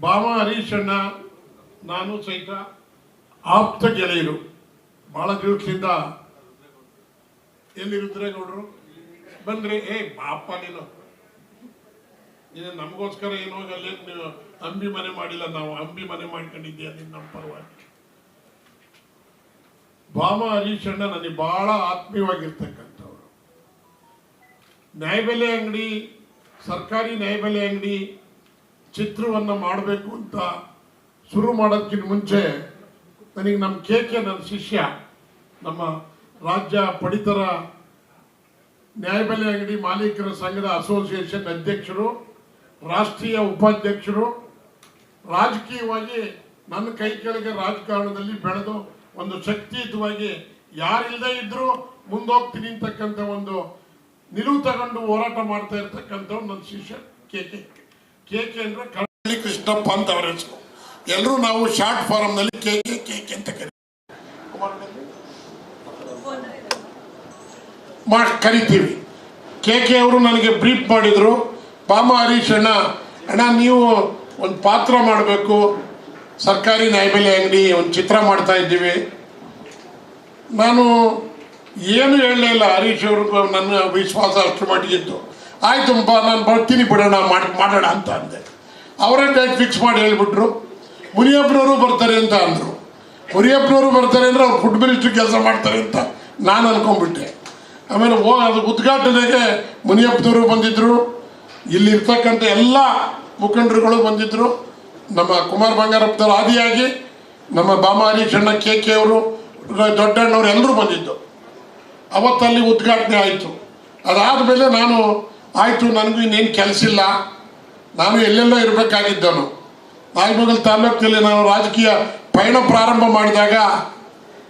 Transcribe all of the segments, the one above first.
ಬಾಮ ಹರೀಶ್ ಅಣ್ಣ, ನಾನು ಸಹಿತ ಆಪ್ತ ಗೆಳೆಯರು. ಬಹಳ ದಿವಸದಿಂದ ಎಲ್ಲಿ ನೋಡ್ರು ಬಂದ್ರಿ, ಏ, ಬಾಪ ನೀನು. ನೀನು ನಮಗೋಸ್ಕರ ಏನೋ ಅಲ್ಲಿ ನೀವು ಅಂಬಿ ಮನೆ ಮಾಡಿಲ್ಲ, ನಾವು ಅಂಬಿ ಮನೆ ಮಾಡ್ಕೊಂಡಿದ್ದೀಯ ನಿನ್ನ ನಮ್ಮ ಪರವಾಗಿ. ಬಾಮ ಹರೀಶ್ ಅಣ್ಣ ನನಗೆ ಬಹಳ ಆತ್ಮೀಯವಾಗಿರ್ತಕ್ಕಂಥವ್ರು. ನ್ಯಾಯಬೆಲೆ ಅಂಗಡಿ, ಸರ್ಕಾರಿ ನ್ಯಾಯಬೆಲೆ ಅಂಗಡಿ ಚಿತ್ರವನ್ನು ಮಾಡಬೇಕು ಅಂತ ಶುರು ಮಾಡೋದಕ್ಕಿಂತ ಮುಂಚೆ ನನಗೆ ನಮ್ಮ ಕೆ ಕೆ ನನ್ನ ಶಿಷ್ಯ, ನಮ್ಮ ರಾಜ್ಯ ಪಡಿತರ ನ್ಯಾಯಬೆಲೆ ಅಂಗಡಿ ಮಾಲೀಕರ ಸಂಘದ ಅಸೋಸಿಯೇಷನ್ ಅಧ್ಯಕ್ಷರು, ರಾಷ್ಟ್ರೀಯ ಉಪಾಧ್ಯಕ್ಷರು, ರಾಜಕೀಯವಾಗಿ ನನ್ನ ಕೈ ಕೆಳಗೆ ರಾಜಕಾರಣದಲ್ಲಿ ಬೆಳೆದು ಒಂದು ಶಕ್ತಿಯುತವಾಗಿ ಯಾರಿಲ್ಲದೆ ಇದ್ದರೂ ಮುಂದೋಗ್ತೀನಿ ಅಂತಕ್ಕಂಥ ಒಂದು ನಿಲುವು ತಗೊಂಡು ಹೋರಾಟ ಮಾಡ್ತಾ ಇರ್ತಕ್ಕಂಥವ್ರು ನನ್ನ ಶಿಷ್ಯ ಕೆ ಕೆ. ಕೆ ಕೆ ಅಂದ್ರೆ ಕೃಷ್ಣಪ್ಪ ಅಂತ ಅವ್ರ ಎಲ್ಲರೂ ನಾವು ಶಾರ್ಟ್ ಫಾರಮ್ನಲ್ಲಿ ಕೆ ಕೆ ಕೆ ಕೆ ಅಂತ ಕರಿ ಮಾಡಿ ಕರಿತೀವಿ. ಕೆ ಕೆ ಅವರು ನನಗೆ ಬ್ರೀಫ್ ಮಾಡಿದರು. ಪಾಮ ಹರೀಶ್ ಅಣ್ಣ ಅಣ್ಣ ನೀವು ಒಂದು ಪಾತ್ರ ಮಾಡಬೇಕು. ಸರ್ಕಾರಿ ನ್ಯಾಯಬೆಲೆ ಅಂಗಡಿ ಒಂದು ಚಿತ್ರ ಮಾಡ್ತಾ ಇದ್ದೀವಿ. ನಾನು ಏನು ಹೇಳಲೇ ಇಲ್ಲ ಹರೀಶ್ ಅವ್ರಿಗೂ ನನ್ನ ವಿಶ್ವಾಸ ಅಷ್ಟು ಮಟ್ಟಿಗಿತ್ತು. ಆಯ್ತು ನಾನು ಬರ್ತೀನಿ ಬಿಡೋಣ ಮಾಡಿ, ಮಾಡೋಣ ಅಂತ ಅಂದೆ. ಅವರೇ ಡೇಟ್ ಫಿಕ್ಸ್ ಮಾಡಿ ಹೇಳ್ಬಿಟ್ರು. ಮುನಿಯಪ್ಪನವರು ಬರ್ತಾರೆ ಅಂತ ಅಂದರು. ಮುನಿಯಪ್ಪನವರು ಬರ್ತಾರೆ ಅಂದರೆ ಅವ್ರು ಫುಡ್ ಮಿನಿಸ್ಟ್ರಿ ಕೆಲಸ ಮಾಡ್ತಾರೆ ಅಂತ ನಾನು ಅನ್ಕೊಂಡ್ಬಿಟ್ಟೆ. ಆಮೇಲೆ ಓ, ಅದು ಉದ್ಘಾಟನೆಗೆ ಮುನಿಯಪ್ಪನವರು ಬಂದಿದ್ದರು ಇಲ್ಲಿ ಇರ್ತಕ್ಕಂಥ ಎಲ್ಲ ಮುಖಂಡರುಗಳು ಬಂದಿದ್ದರು ನಮ್ಮ ಕುಮಾರ್ ಬಂಗಾರಪ್ಪನವ್ರು ಆದಿಯಾಗಿ, ನಮ್ಮ ಬಾಮ ಚಣ್ಣ ಕೆ ಕೆ ಅವರು, ದೊಡ್ಡಣ್ಣವ್ರು ಎಲ್ಲರೂ ಬಂದಿದ್ದು. ಅವತ್ತಲ್ಲಿ ಉದ್ಘಾಟನೆ ಆಯಿತು. ಅದಾದಮೇಲೆ ನಾನು ಆಯಿತು, ನನಗೂ ಇನ್ನೇನು ಕೆಲಸ ಇಲ್ಲ. ನಾನು ಎಲ್ಲೆಲ್ಲೋ ಇರಬೇಕಾಗಿದ್ದನು. ನಾಗಮಂಗಲ ತಾಲೂಕಿನಲ್ಲಿ ನಾನು ರಾಜಕೀಯ ಪಯಣ ಪ್ರಾರಂಭ ಮಾಡಿದಾಗ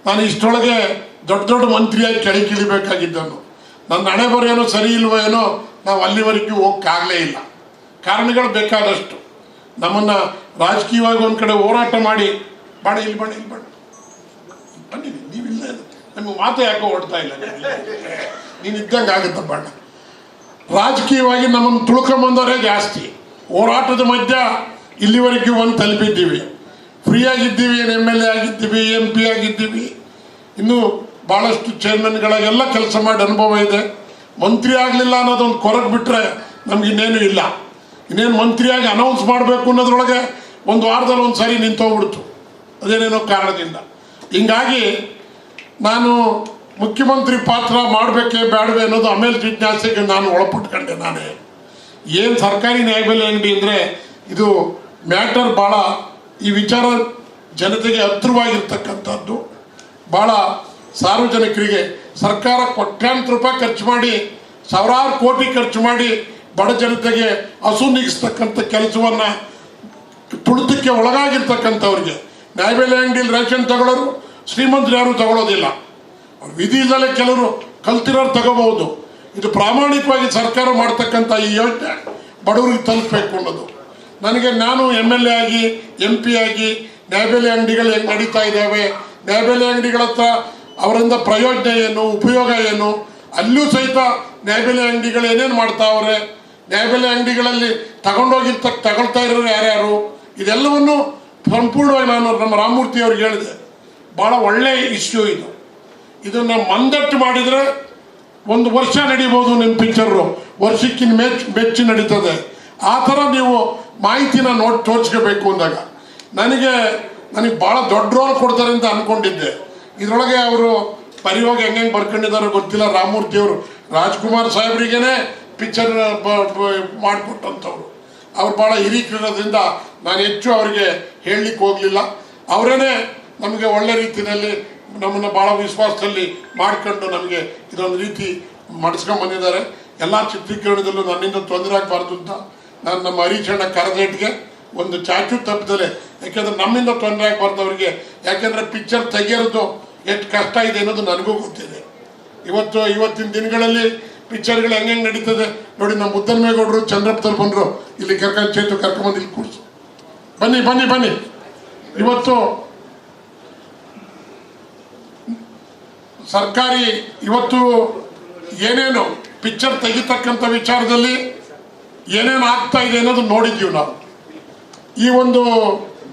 ನಾನು ಇಷ್ಟೊಳಗೆ ದೊಡ್ಡ ದೊಡ್ಡ ಮಂತ್ರಿಯಾಗಿ ಕೆಳಗಿಳಿಬೇಕಾಗಿದ್ದನು. ನನ್ನ ಹಣೆ ಬರೆಯೋನೋ ಸರಿ ಇಲ್ವೋ ಏನೋ ನಾವು ಅಲ್ಲಿವರೆಗೂ ಹೋಗಕ್ಕಾಗಲೇ ಇಲ್ಲ. ಕಾರಣಗಳು ಬೇಕಾದಷ್ಟು. ನಮ್ಮನ್ನು ರಾಜಕೀಯವಾಗಿ ಒಂದು ಕಡೆ ಹೋರಾಟ ಮಾಡಿ ಬಾಣ ಇಲ್ಲಿ ಬಾಣ ಇಲ್ಲಿ ಬಾಣ ಬನ್ನಿ ನೀವಿಲ್ಲ ನಮಗೆ ಮಾತು ಯಾಕೋ ಓಡ್ತಾ ಇಲ್ಲ? ನೀನು ಇದ್ದಂಗೆ ಆಗುತ್ತೆ ಬಣ್ಣ ರಾಜಕೀಯವಾಗಿ ನಮ್ಮನ್ನು ತುಳ್ಕೊಂಬಂದವರೇ ಜಾಸ್ತಿ. ಹೋರಾಟದ ಮಧ್ಯ ಇಲ್ಲಿವರೆಗೂ ಒಂದು ತಲುಪಿದ್ದೀವಿ. ಫ್ರೀ ಆಗಿದ್ದೀವಿ ಎಂ ಎಲ್ ಎ ಆಗಿದ್ದೀವಿ ಎಂ ಪಿ ಆಗಿದ್ದೀವಿ. ಇನ್ನೂ ಭಾಳಷ್ಟು ಚೇರ್ಮನ್ಗಳಾಗೆಲ್ಲ ಕೆಲಸ ಮಾಡಿ ಅನುಭವ ಇದೆ. ಮಂತ್ರಿ ಆಗಲಿಲ್ಲ ಅನ್ನೋದೊಂದು ಕೊರಗೆ ಬಿಟ್ಟರೆ ನಮ್ಗೆ ಇನ್ನೇನು ಇಲ್ಲ. ಇನ್ನೇನು ಮಂತ್ರಿಯಾಗಿ ಅನೌನ್ಸ್ ಮಾಡಬೇಕು ಅನ್ನೋದ್ರೊಳಗೆ ಒಂದು ವಾರದಲ್ಲಿ ಒಂದು ಸಾರಿ ನಿಂತೋಗ್ಬಿಡ್ತು. ಅದೇನೇನೋ ಕಾರಣದಿಂದ. ಹಿಂಗಾಗಿ ನಾನು ಮುಖ್ಯಮಂತ್ರಿ ಪಾತ್ರ ಮಾಡಬೇಕೇ ಬೇಡವೇ ಅನ್ನೋದು ಆಮೇಲೆ ಜಿಜ್ಞಾಸೆಗೆ ನಾನು ಒಳಪಟ್ಕೊಂಡೆ ನಾನೇ. ಏನು ಸರ್ಕಾರಿ ನ್ಯಾಯಬೆಲೆ ಅಂಗಡಿ ಅಂದರೆ ಇದು ಮ್ಯಾಟರ್ ಭಾಳ ಈ ವಿಚಾರ ಜನತೆಗೆ ಹತ್ರವಾಗಿರ್ತಕ್ಕಂಥದ್ದು ಭಾಳ ಸಾರ್ವಜನಿಕರಿಗೆ ಸರ್ಕಾರ ಕೋಟ್ಯಾಂತರ ರೂಪಾಯಿ ಖರ್ಚು ಮಾಡಿ, ಸಾವಿರಾರು ಕೋಟಿ ಖರ್ಚು ಮಾಡಿ ಬಡ ಜನತೆಗೆ ಹಸು ನೀಗಿಸ್ತಕ್ಕಂಥ ಕೆಲಸವನ್ನು ತುಳಿತಕ್ಕೆ ಒಳಗಾಗಿರ್ತಕ್ಕಂಥವ್ರಿಗೆ. ನ್ಯಾಯಬೆಲೆ ಅಂಗಡಿಯಲ್ಲಿ ರೇಷನ್ ತಗೊಳ್ಳೋರು ಶ್ರೀಮಂತರು ಯಾರೂ ತಗೊಳ್ಳೋದಿಲ್ಲ. ಅವ್ರು ವಿಧಿ ಇಲ್ಲದೆ ಕೆಲವರು ಕಲ್ತಿರೋರು ತಗೋಬಹುದು. ಇದು ಪ್ರಾಮಾಣಿಕವಾಗಿ ಸರ್ಕಾರ ಮಾಡ್ತಕ್ಕಂಥ ಈ ಯೋಜನೆ ಬಡವರಿಗೆ ತಲುಪಬೇಕು ಅನ್ನೋದು. ನನಗೆ ನಾನು ಎಂ ಎಲ್ ಎ ಆಗಿ ಎಂ ಪಿ ಆಗಿ, ನ್ಯಾಯಬೆಲೆ ಅಂಗಡಿಗಳು ಹೆಂಗೆ ನಡೀತಾ ಇದ್ದಾವೆ, ನ್ಯಾಯಬೆಲೆ ಅಂಗಡಿಗಳ ಹತ್ರ ಅವರಿಂದ ಪ್ರಯೋಜನ ಏನು, ಉಪಯೋಗ ಏನು, ಅಲ್ಲೂ ಸಹಿತ ನ್ಯಾಯಬೆಲೆ ಅಂಗಡಿಗಳು ಏನೇನು ಮಾಡ್ತಾವ್ರೆ ನ್ಯಾಯಬೆಲೆ ಅಂಗಡಿಗಳಲ್ಲಿ ತಗೊಂಡೋಗಿರ್ತಕ್ಕ ತಗೊಳ್ತಾ ಇರೋರು ಯಾರ್ಯಾರು? ಇದೆಲ್ಲವನ್ನು ಸಂಪೂರ್ಣವಾಗಿ ನಾನು ನಮ್ಮ ರಾಮಮೂರ್ತಿ ಅವ್ರಿಗೆ ಹೇಳಿದೆ. ಭಾಳ ಒಳ್ಳೆಯ ಇಶ್ಯೂ ಇದು. ಇದನ್ನು ಮಂದಟ್ಟು ಮಾಡಿದರೆ ಒಂದು ವರ್ಷ ನಡೀಬೋದು ನಿಮ್ಮ ಪಿಕ್ಚರು ವರ್ಷಕ್ಕಿನ ಮೆಚ್ ಮೆಚ್ಚಿ ನಡೀತದೆ. ಆ ಥರ ನೀವು ಮಾಹಿತಿನ ನೋಡಿ, ತೋರಿಸ್ಕೋಬೇಕು ಅಂದಾಗ. ನನಗೆ ನನಗೆ ಭಾಳ ದೊಡ್ಡ ರೋಲ್ ಕೊಡ್ತಾರೆ ಅಂತ ಅಂದ್ಕೊಂಡಿದ್ದೆ ಇದರೊಳಗೆ ಅವರು ಪರಿವಾಗ ಹೆಂಗೆ ಬರ್ಕೊಂಡಿದ್ದಾರೋ ಗೊತ್ತಿಲ್ಲ. ರಾಮಮೂರ್ತಿ ಅವರು ರಾಜ್ಕುಮಾರ್ ಸಾಹೇಬ್ರಿಗೇನೆ ಪಿಕ್ಚರ್ ಮಾಡಿಕೊಟ್ಟಂಥವ್ರು ಅವ್ರು ಭಾಳ ಹಿರಿಕಿರೋದ್ರಿಂದ ನಾನು ಹೆಚ್ಚು ಅವರಿಗೆ ಹೇಳಲಿಕ್ಕೆ ಹೋಗಲಿಲ್ಲ. ಅವರೇನೆ ನಮಗೆ ಒಳ್ಳೆ ರೀತಿಯಲ್ಲಿ ನಮ್ಮನ್ನು ಭಾಳ ವಿಶ್ವಾಸದಲ್ಲಿ ಮಾಡಿಕೊಂಡು ನಮಗೆ ಇದೊಂದು ರೀತಿ ಮಡಿಸ್ಕೊಂಡು ಬಂದಿದ್ದಾರೆ. ಎಲ್ಲ ಚಿತ್ರೀಕರಣದಲ್ಲೂ ನನ್ನಿಂದ ತೊಂದರೆ ಆಗಬಾರ್ದು ಅಂತ ನಾನು ನಮ್ಮ ಹರೀಶಣ್ಣ ಕರದೇಟ್ಗೆ ಒಂದು ಚಾಚು ತಪ್ಪದಲೆ ಯಾಕೆಂದ್ರೆ ನಮ್ಮಿಂದ ತೊಂದರೆ ಆಗಬಾರ್ದು ಅವರಿಗೆ. ಯಾಕೆಂದ್ರೆ ಪಿಕ್ಚರ್ ತೆಗೆಯೋದು ಎಷ್ಟು ಕಷ್ಟ ಇದೆ ಅನ್ನೋದು ನನಗೂ ಗೊತ್ತಿದೆ. ಇವತ್ತು, ಇವತ್ತಿನ ದಿನಗಳಲ್ಲಿ ಪಿಕ್ಚರ್ಗಳು ಹೆಂಗೆ ಹೆಂಗೆ ನಡೀತದೆ ನೋಡಿ ನಮ್ಮ ಮುದ್ದನ್ಮೇಗೌಡರು ಚಂದ್ರಪ್ಪದಲ್ಲಿ ಬಂದರು. ಇಲ್ಲಿ ಕರ್ಕೊಂಡು ಚೇತು ಕರ್ಕೊಂಬಂದು ಇಲ್ಲಿ ಕೂರಿಸು. ಬನ್ನಿ ಬನ್ನಿ ಬನ್ನಿ. ಇವತ್ತು ಸರ್ಕಾರಿ ಇವತ್ತು ಏನೇನು ಪಿಕ್ಚರ್ ತೆಗಿತಕ್ಕಂಥ ವಿಚಾರದಲ್ಲಿ ಏನೇನು ಆಗ್ತಾ ಇದೆ ಅನ್ನೋದು ನೋಡಿದ್ದೀವಿ ನಾವು. ಈ ಒಂದು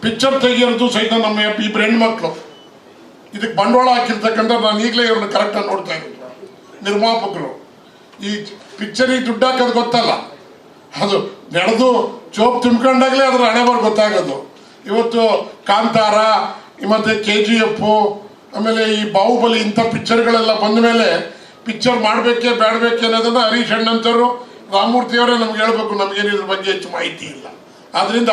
ಪಿಕ್ಚರ್ ತೆಗಿಯೋದು ಸಹಿತ ನಮ್ಮ ಇಬ್ಬರು ಹೆಣ್ಮಕ್ಳು ಇದಕ್ಕೆ ಬಂಡವಾಳ ಹಾಕಿರ್ತಕ್ಕಂಥ ನಾನು ಈಗಲೇ ಇವ್ರನ್ನ ಕರೆಕ್ಟಾಗಿ ನೋಡ್ತಾ ಇದ್ದೀನಿ. ನಿರ್ಮಾಪಕರು. ಈ ಪಿಕ್ಚರಿಗೆ ದುಡ್ಡು ಹಾಕೋದು ಗೊತ್ತಲ್ಲ? ಅದು ನಡೆದು ಚೋಪ್ ತುಂಬ್ಕೊಂಡಾಗಲೇ ಅದ್ರ ಹಣೆ ಬರ್ ಗೊತ್ತಾಗೋದು. ಇವತ್ತು ಕಾಂತಾರ ಮತ್ತು ಕೆ ಜಿ ಎಫ್ ಆಮೇಲೆ ಈ ಬಾಹುಬಲಿ ಇಂಥ ಪಿಕ್ಚರ್ಗಳೆಲ್ಲ ಬಂದ ಮೇಲೆ ಪಿಕ್ಚರ್ ಮಾಡಬೇಕೇ ಬೇಡಬೇಕೆ ಅನ್ನೋದನ್ನ ಹರೀಶ್ ಅಣ್ಣಂತವರು ರಾಮಮೂರ್ತಿಯವರೇ ನಮ್ಗೆ ಹೇಳ್ಬೇಕು, ನಮಗೇನು ಇದ್ರ ಬಗ್ಗೆ ಹೆಚ್ಚು ಮಾಹಿತಿ ಇಲ್ಲ. ಆದ್ರಿಂದ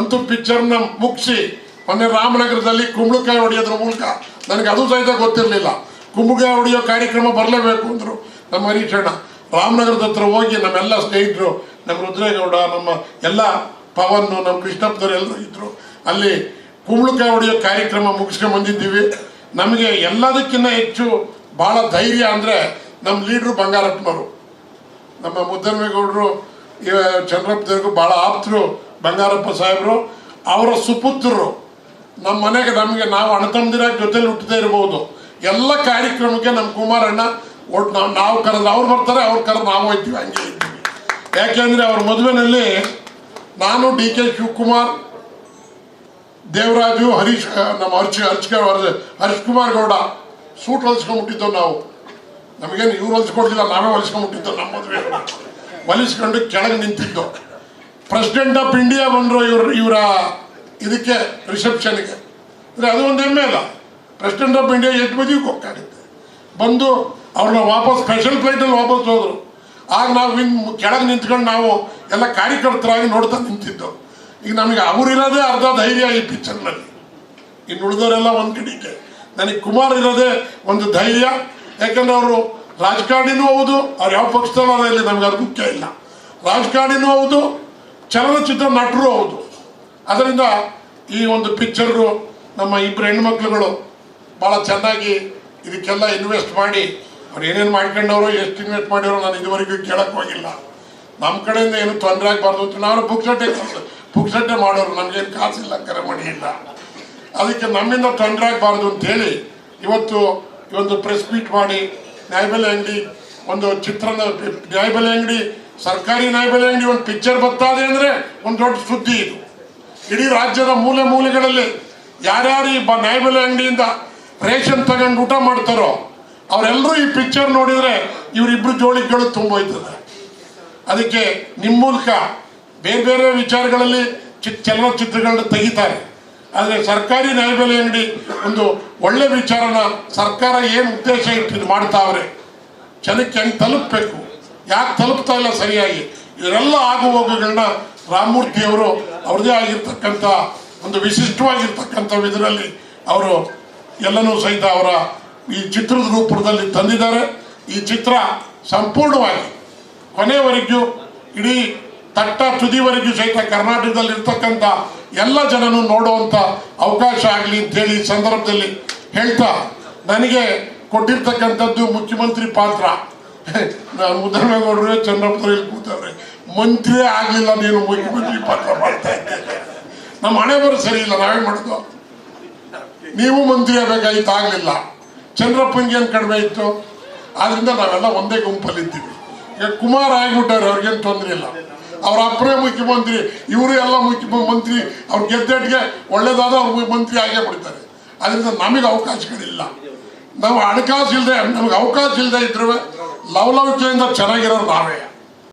ಅಂತೂ ಪಿಕ್ಚರ್ನ ಮುಗಿಸಿ, ಮೊನ್ನೆ ರಾಮನಗರದಲ್ಲಿ ಕುಂಬಳಕಾಯಿ ಹೊಡೆಯೋದ್ರ ಮೂಲಕ ನನಗೆ ಅದು ಸಹಿತ ಗೊತ್ತಿರಲಿಲ್ಲ. ಕುಂಬಳಕಾಯಿ ಹೊಡೆಯೋ ಕಾರ್ಯಕ್ರಮ ಬರಲೇಬೇಕು ಅಂದರು ನಮ್ಮ ಹರೀಶ್ ಅಣ್ಣ. ರಾಮನಗರದ ಹತ್ರ ಹೋಗಿ ನಮ್ಮೆಲ್ಲ ಸ್ನೇಹಿತರು, ನಮ್ಮ ರುದ್ರೇಗೌಡ, ನಮ್ಮ ಎಲ್ಲ ಪವನ್, ನಮ್ಮ ಕೃಷ್ಣಪ್ಪದವರು ಎಲ್ಲರೂ ಇದ್ದರು ಅಲ್ಲಿ ಕುಂಬಳಕಾಯಿ ಹೊಡೆಯೋ ಕಾರ್ಯಕ್ರಮ ಮುಗಿಸ್ಕೊಂಡು ಬಂದಿದ್ದೀವಿ ನಮಗೆ ಎಲ್ಲದಕ್ಕಿಂತ ಹೆಚ್ಚು ಭಾಳ ಧೈರ್ಯ ಅಂದರೆ ನಮ್ಮ ಲೀಡ್ರು ಬಂಗಾರಪ್ಪನವರು. ನಮ್ಮ ಮುದ್ದನ್ಮೇಗೌಡರು ಚಂದ್ರಪ್ಪದವ್ರಿಗೂ ಭಾಳ ಆಪ್ತರು, ಬಂಗಾರಪ್ಪ ಸಾಹೇಬರು. ಅವರ ಸುಪುತ್ರರು. ನಮ್ಮ ಮನೆಗೆ ನಮಗೆ ನಾವು ಅಣತಂದಿರ ಜೊತೆಲಿ ಹುಟ್ಟದೇ ಇರ್ಬೋದು. ಎಲ್ಲ ಕಾರ್ಯಕ್ರಮಕ್ಕೆ ನಮ್ಮ ಕುಮಾರಣ್ಣ ಒಟ್ಟು ನಾವು ನಾವು ಕರೆದು ಅವ್ರು ಬರ್ತಾರೆ, ಅವ್ರು ಕರೆದು ನಾವು ಹೋಗ್ತೀವಿ, ಹಂಗೆ ಇದ್ದೀವಿ ಯಾಕೆಂದರೆ ಅವ್ರ ಮದುವೆನಲ್ಲಿ ನಾನು ಡಿ ಕೆ ಶಿವಕುಮಾರ್ ದೇವರಾಜು, ಹರೀಶ್, ನಮ್ಮ ಹರ್ಷ ಹರ್ಷ ಹರ್ಷ್ ಕುಮಾರ್ ಗೌಡ, ಸೂಟ್ ಹೊಲಿಸ್ಕೊಂಡ್ಬಿಟ್ಟಿದ್ದೆವು ನಾವು. ನಮಗೇನು ಇವ್ರು ಹೊಲಿಸ್ಕೊಡ್ಲಿಲ್ಲ, ನಾವೇ ಹೊಲಿಸ್ಕೊಂಡ್ಬಿಟ್ಟಿದ್ದೆವು ನಮ್ಮ ಮದುವೆ. ಹೊಲಿಸ್ಕೊಂಡು ಕೆಳಗೆ ನಿಂತಿದ್ದು. ಪ್ರೆಸಿಡೆಂಟ್ ಆಫ್ ಇಂಡಿಯಾ ಬಂದರು ಇವ್ರ, ಇವರ ಇದಕ್ಕೆ ರಿಸೆಪ್ಷನ್ಗೆ ಅಂದರೆ ಅದು ಒಂದು ಹೆಮ್ಮೆ ಅಲ್ಲ. ಪ್ರೆಸಿಡೆಂಟ್ ಆಫ್ ಇಂಡಿಯಾ ಎಷ್ಟು ಮದುವೆಗೆ ಹೋಗ್ತಾಡಿದ್ದೆ ಬಂದು ಅವ್ರನ್ನ ವಾಪಸ್ ಸ್ಪೆಷಲ್ ಫ್ಲೈಟಲ್ಲಿ ವಾಪಸ್ ಹೋದರು. ಆಗ ನಾವು ಕೆಳಗೆ ನಿಂತ್ಕೊಂಡು ನಾವು ಎಲ್ಲ ಕಾರ್ಯಕರ್ತರಾಗಿ ನೋಡ್ತಾ ನಿಂತಿದ್ದು. ಈಗ ನಮಗೆ ಅವರಿರೋದೇ ಅರ್ಧ ಧೈರ್ಯ ಈ ಪಿಕ್ಚರ್ನಲ್ಲಿ ಇನ್ನು ಉಳಿದವರೆಲ್ಲ ಒಂದು ಕಡೆಗೆ. ನನಗೆ ಕುಮಾರ್ ಇರೋದೇ ಒಂದು ಧೈರ್ಯ. ಯಾಕಂದ್ರೆ ಅವರು ರಾಜಕಾರಣಿನೂ ಹೌದು, ಅವ್ರು ಯಾವ ಪಕ್ಷದಲ್ಲ ಇಲ್ಲಿ ನಮ್ಗೆ ಅದು ಮುಖ್ಯ ಇಲ್ಲ. ರಾಜಕಾರಣಿನೂ ಹೌದು, ಚಲನಚಿತ್ರ ನಟರು ಹೌದು. ಅದರಿಂದ ಈ ಒಂದು ಪಿಕ್ಚರು ನಮ್ಮ ಇಬ್ಬರು ಹೆಣ್ಮಕ್ಳುಗಳು ಭಾಳ ಚೆನ್ನಾಗಿ ಇದಕ್ಕೆಲ್ಲ ಇನ್ವೆಸ್ಟ್ ಮಾಡಿ, ಅವ್ರು ಏನೇನು ಮಾಡ್ಕೊಂಡವರು, ಎಷ್ಟು ಇನ್ವೆಸ್ಟ್ ಮಾಡಿರೋ ನಾನು ಇದುವರೆಗೂ ಕೇಳಕ್ಕೆ ಹೋಗಿಲ್ಲ. ನಮ್ಮ ಕಡೆಯಿಂದ ಏನು ತೊಂದರೆ ಆಗಬಾರ್ದು ಅಂತ ನಾವು ಪುಕ್ಸಟ್ಟೆ ಪುಕ್ಸಟ್ಟೆ ಮಾಡೋರು ನಮಗೇನು ಕಾಸಿಲ್ಲ ಕರೆ ಮಾಡಿ ಇಲ್ಲ. ಅದಕ್ಕೆ ನಮ್ಮಿಂದ ತೊಂದರೆ ಆಗಬಾರ್ದು ಅಂತೇಳಿ ಇವತ್ತು ಇವೊಂದು ಪ್ರೆಸ್ ಮೀಟ್ ಮಾಡಿ ನ್ಯಾಯಬೆಲೆ ಅಂಗಡಿ ಒಂದು ಚಿತ್ರದ ನ್ಯಾಯಬೆಲೆ ಅಂಗಡಿ, ಸರ್ಕಾರಿ ನ್ಯಾಯಬೆಲೆ ಅಂಗಡಿ ಒಂದು ಪಿಕ್ಚರ್ ಬರ್ತಾದೆ ಅಂದರೆ ಒಂದು ದೊಡ್ಡ ಸುದ್ದಿ ಇದು. ಇಡೀ ರಾಜ್ಯದ ಮೂಲೆ ಮೂಲೆಗಳಲ್ಲಿ ಯಾರ್ಯಾರು ಈ ಬ ನ್ಯಾಯಬೆಲೆ ಅಂಗಡಿಯಿಂದ ರೇಷನ್ ತಗೊಂಡು ಊಟ ಮಾಡ್ತಾರೋ ಅವರೆಲ್ಲರೂ ಈ ಪಿಕ್ಚರ್ ನೋಡಿದರೆ ಇವರಿಬ್ಬರು ಜೋಳಿಗಳು ತುಂಬೋಯ್ತದೆ. ಅದಕ್ಕೆ ನಿಮ್ಮ ಮೂಲಕ ಬೇರೆ ಬೇರೆ ವಿಚಾರಗಳಲ್ಲಿ ಚಿ ಚಲನಚಿತ್ರಗಳನ್ನ ತೆಗಿತಾರೆ. ಆದರೆ ಸರ್ಕಾರಿ ನ್ಯಾಯಬೆಲೆ ಅಂಗಡಿ ಒಂದು ಒಳ್ಳೆ ವಿಚಾರನ ಸರ್ಕಾರ ಏನು ಉದ್ದೇಶ ಇಟ್ಟು ಮಾಡ್ತಾವ್ರೆ? ಜನಕ್ಕೆ ಹೆಂಗೆ ತಲುಪಬೇಕು? ಯಾಕೆ ತಲುಪ್ತಾ ಇಲ್ಲ ಸರಿಯಾಗಿ? ಇವರೆಲ್ಲ ಆಗು ಹೋಗುಗಳನ್ನ ರಾಮಮೂರ್ತಿಯವರು ಅವ್ರದೇ ಆಗಿರ್ತಕ್ಕಂಥ ಒಂದು ವಿಶಿಷ್ಟವಾಗಿರ್ತಕ್ಕಂಥ ಇದರಲ್ಲಿ ಅವರು ಎಲ್ಲನೂ ಸಹಿತ ಅವರ ಈ ಚಿತ್ರದ ರೂಪದಲ್ಲಿ ತಂದಿದ್ದಾರೆ. ಈ ಚಿತ್ರ ಸಂಪೂರ್ಣವಾಗಿ ಕೊನೆಯವರೆಗೂ ಇಡೀ ತಟ್ಟ ತುದಿವರೆಗೂ ಸಹಿತ ಕರ್ನಾಟಕದಲ್ಲಿ ಇರ್ತಕ್ಕಂಥ ಎಲ್ಲ ಜನನು ನೋಡುವಂಥ ಅವಕಾಶ ಆಗಲಿ ಅಂತೇಳಿ ಈ ಸಂದರ್ಭದಲ್ಲಿ ಹೇಳ್ತಾ ನನಗೆ ಕೊಟ್ಟಿರ್ತಕ್ಕಂಥದ್ದು ಮುಖ್ಯಮಂತ್ರಿ ಪಾತ್ರ. ನಾನು ಮುದ್ದಮೇಗೌಡರು ಚಂದ್ರಪ್ಪರು ಕೂತವ್ರೆ. ಮಂತ್ರಿಯೇ ಆಗಲಿಲ್ಲ ನೀನು ಮುಖ್ಯಮಂತ್ರಿ ಪಾತ್ರ ಮಾಡ್ತಾ ಇದ್ದೇನೆ ನಮ್ಮ ಹಣೆ ಬರೋ ಸರಿ ಇಲ್ಲ, ನಾವೇ ಮಾಡೋದು. ನೀವು ಮಂತ್ರಿ ಆಗಬೇಕಾಗಿತ್ತು ಆಗಲಿಲ್ಲ. ಚಂದ್ರಪ್ಪನಿಗೆ ಏನು ಕಡಿಮೆ ಇತ್ತು? ಆದ್ರಿಂದ ನಾವೆಲ್ಲ ಒಂದೇ ಗುಂಪಲ್ಲಿದ್ದೀವಿ. ಈಗ ಕುಮಾರ್ ಆಗಿಬಿಟ್ಟಾರೆ ಅವ್ರಿಗೇನು ತೊಂದರೆ ಇಲ್ಲ. ಅವ್ರ ಅಪ್ಪರೇ ಮುಖ್ಯಮಂತ್ರಿ ಇವರು ಎಲ್ಲ ಮುಖ್ಯಮಂತ್ರಿ ಅವ್ರ ಗೆದ್ದೆಟ್ಗೆ ಒಳ್ಳೇದಾದ ಅವ್ರ ಮಂತ್ರಿ ಆಗೇ ಬಿಡ್ತಾರೆ. ಅದರಿಂದ ನಮಗೆ ಅವಕಾಶಗಳಿಲ್ಲ. ನಾವು ಹಣಕಾಸು ಇಲ್ಲದೆ ನಮಗೆ ಅವಕಾಶ ಇಲ್ಲದೆ ಇದ್ರೂ ಲವಲವಿಕೆಯಿಂದ ಚೆನ್ನಾಗಿರೋರು ನಾವೇ.